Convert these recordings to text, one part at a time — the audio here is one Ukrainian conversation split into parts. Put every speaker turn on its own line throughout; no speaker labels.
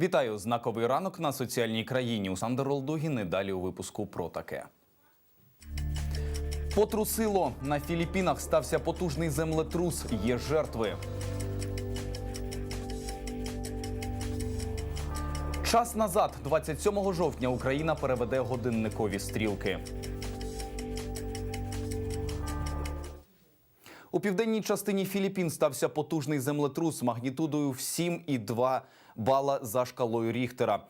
Вітаю знаковий ранок на соціальній країні. Олександр Олдугін. І Далі у випуску про таке. Потрусило на Філіппінах стався потужний землетрус. Є жертви. Час назад, 27 жовтня, Україна переведе годинникові стрілки. У південній частині Філіппін стався потужний землетрус магнітудою в 7,2 бала за шкалою Ріхтера.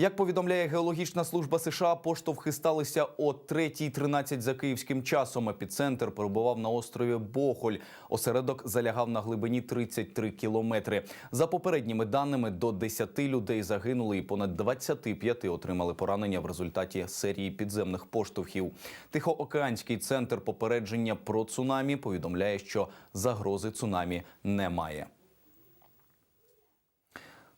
Як повідомляє геологічна служба США, поштовхи сталися о 3.13 за київським часом. Епіцентр перебував на острові Бохоль. Осередок залягав на глибині 33 кілометри. За попередніми даними, до 10 людей загинули і понад 25 отримали поранення в результаті серії підземних поштовхів. Тихоокеанський центр попередження про цунамі повідомляє, що загрози цунамі немає.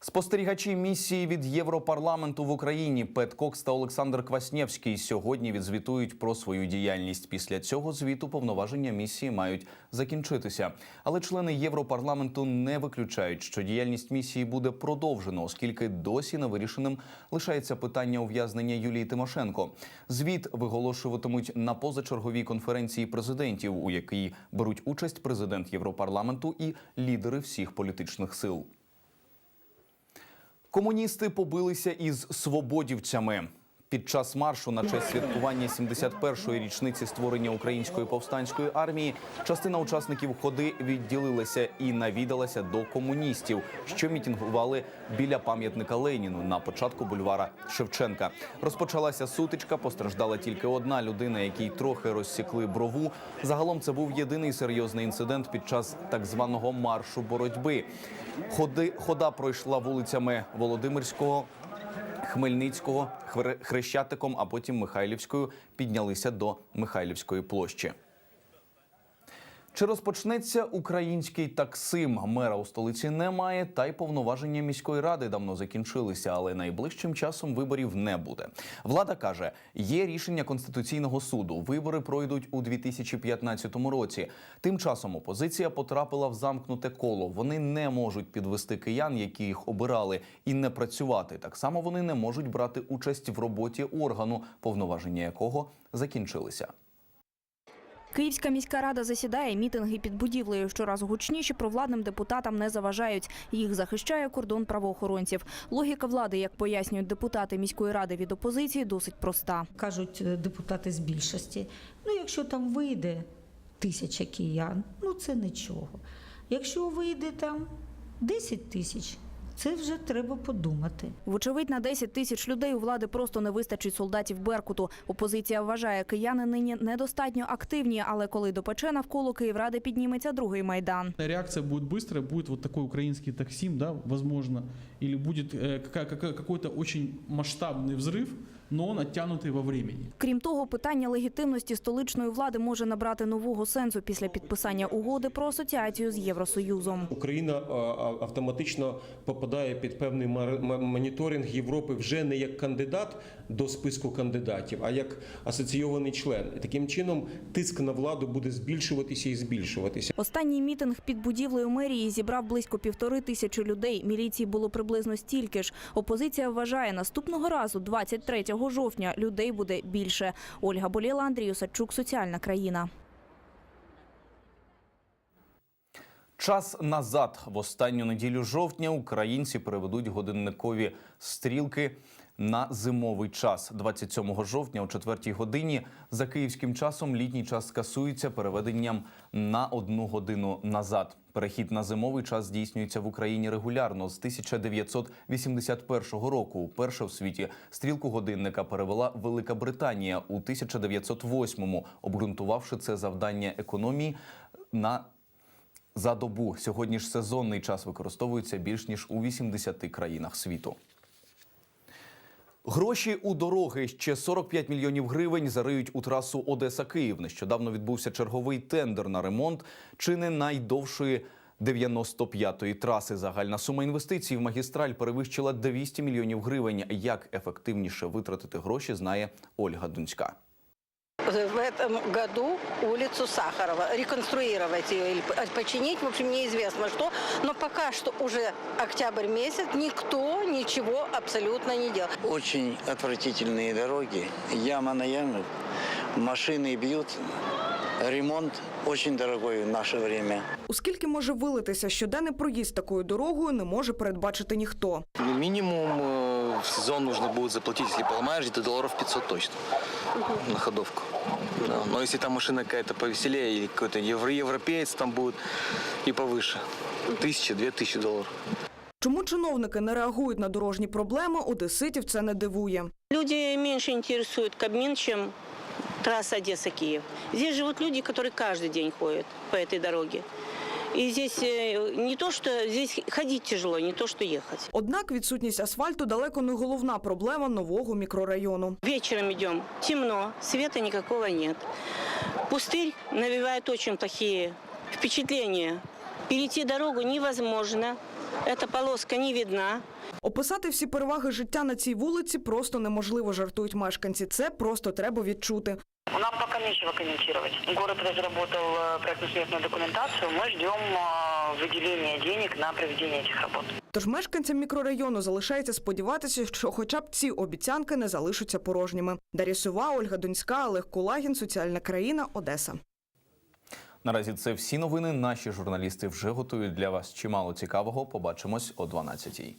Спостерігачі місії від Європарламенту в Україні Пет Кокс та Олександр Кваснєвський сьогодні відзвітують про свою діяльність. Після цього звіту повноваження місії мають закінчитися. Але члени Європарламенту не виключають, що діяльність місії буде продовжено, оскільки досі невирішеним лишається питання ув'язнення Юлії Тимошенко. Звіт виголошуватимуть на позачерговій конференції президентів, у якій беруть участь президент Європарламенту і лідери всіх політичних сил. Комуністи побилися із свободівцями. Під час маршу на честь святкування 71-ї річниці створення української повстанської армії частина учасників ходи відділилася і навідалася до комуністів, що мітингували біля пам'ятника Леніну на початку бульвара Шевченка. Розпочалася сутичка. Постраждала тільки одна людина, якій трохи розсікли брову. Загалом це був єдиний серйозний інцидент під час так званого маршу боротьби. Ходи хода пройшла вулицями Володимирського. Хмельницького Хре- Хрещатиком, а потім Михайлівською піднялися до Михайлівської площі. Чи розпочнеться український таксим? Мера у столиці немає, та й повноваження міської ради давно закінчилися, але найближчим часом виборів не буде. Влада каже, є рішення конституційного суду. Вибори пройдуть у 2015 році. Тим часом опозиція потрапила в замкнуте коло. Вони не можуть підвести киян, які їх обирали, і не працювати. Так само вони не можуть брати участь в роботі органу, повноваження якого закінчилися.
Київська міська рада засідає. Мітинги під будівлею щораз гучніші провладним депутатам не заважають. Їх захищає кордон правоохоронців. Логіка влади, як пояснюють депутати міської ради від опозиції, досить проста.
кажуть е, депутати з більшості. Ну, якщо там вийде тисяча киян, ну це нічого. Якщо вийде там 10 тисяч, це вже треба подумати.
Вочевидь, на 10 тисяч людей у влади просто не вистачить солдатів Беркуту. Опозиція вважає, кияни нині недостатньо активні, але коли допече навколо Київради підніметься другий майдан.
Реакция будет быстрая, будет вот такой украинский таксим, да, возможно, или будет э, какая- какая- какой-то очень масштабный взрыв, но он оттянутый во времени.
Крім того, питання легітимності столичної влади може набрати нового сенсу після підписання угоди про асоціацію з Євросоюзом.
Україна автоматично попадає під певний моніторинг Європи вже не як кандидат до списку кандидатів, а як асоційований член. І таким чином тиск на владу буде збільшуватися і збільшуватися.
Останній мітинг під будівлею мерії зібрав близько півтори тисячі людей. Міліції було приблизно стільки ж. Опозиція вважає, наступного разу, 23 жовтня, людей буде більше. Ольга Боліла, Андрій Осадчук, соціальна країна.
Час назад, в останню неділю жовтня, українці переведуть годинникові стрілки на зимовий час. 27 жовтня о 4 годині за київським часом літній час скасується переведенням на одну годину назад. Перехід на зимовий час здійснюється в Україні регулярно з 1981 року. Уперше в світі стрілку годинника перевела Велика Британія у 1908-му, обґрунтувавши це завдання економії на за добу. Сьогодні ж сезонний час використовується більш ніж у 80 країнах світу. Гроші у дороги ще 45 мільйонів гривень зариють у трасу Одеса Київ. Нещодавно відбувся черговий тендер на ремонт чи не найдовшої 95-ї траси. Загальна сума інвестицій в магістраль перевищила 200 мільйонів гривень. Як ефективніше витратити гроші, знає Ольга Дунська.
в этом году улицу Сахарова, реконструировать ее или п- починить, в общем, неизвестно что. Но пока что уже октябрь месяц, никто ничего абсолютно не делал.
Очень отвратительные дороги, яма на яму, машины бьют. Ремонт очень дорогой в наше время.
У скільки може вилитися щоденний проїзд такою дорогою, не може передбачити ніхто.
Ну, Минимум э, в сезон нужно будет заплатить, если поломаешь, где-то долларов 500 точно на ходовку. Да. Но если там машина какая-то повеселее или какой-то евро европеец там будет и повыше, тысяча, две тысячи долларов.
Чому чиновники не реагують на дорожні проблеми, одеситів це не дивує.
Люди меньше интересуют Кабмин, чем трасса Одесса-Киев. Здесь живут люди, которые каждый день ходят по этой дороге. И здесь э, не то, что здесь ходить тяжело, не то, что ехать.
Однак відсутність асфальту далеко не головна проблема нового мікрорайону.
Вечером идем, темно, света никакого нет. Пустырь навевает очень плохие впечатления. Перейти дорогу невозможно, эта полоска не видна.
Описати всі переваги життя на цій вулиці просто неможливо, жартують мешканці. Це просто треба відчути.
Нам пока нечего комментировать. Город разработал э, проектно-сметную документацию. Мы ждем э, выделения денег на проведение этих работ.
Тож мешканцям мікрорайону залишається сподіватися, що хоча б ці обіцянки не залишаться порожніми. Дар'я Сова, Ольга Донська, Олег Кулагін, Соціальна країна, Одеса.
Наразі це всі новини. Наші журналісти вже готують для вас чимало цікавого. Побачимось о 12-й.